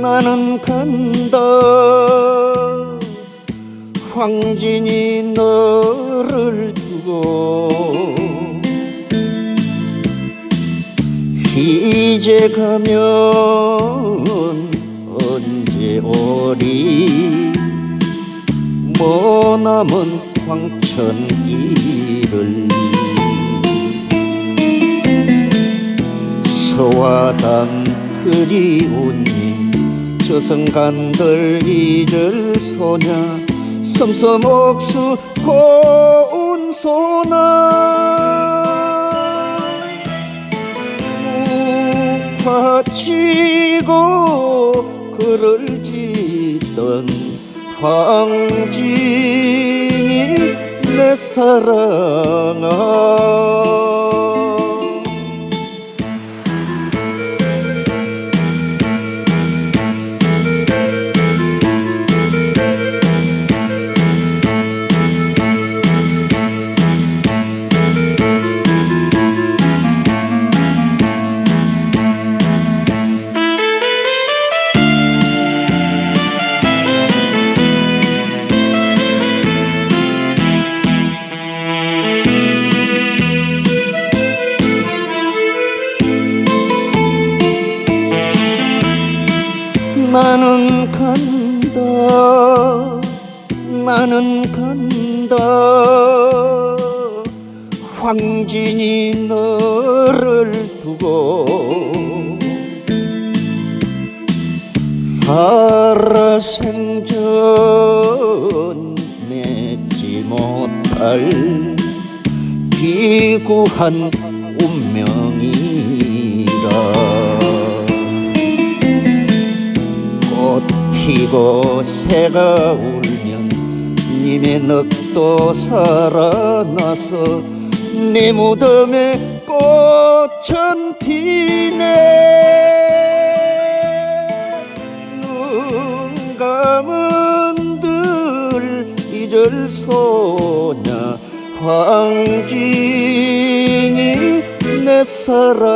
나는 간다. 황진이 너를 두고 이제 가면 언제 오리? 머나먼 황천길을 소화담 그리우니 저승간들 잊을 소냐? 섬섬 옥수 고운 소나? 파치고 글을 짓던 황진이 내 사랑아 나는 간다 나는 간다 황진이 너를 두고 살아생전 맺지 못할 기구한 운명이라 피고 새가 울면 님의 넋도 살아나서 내 무덤에 꽃은 피네. 눈 감은 들 잊을 소냐 황진이 내 사랑아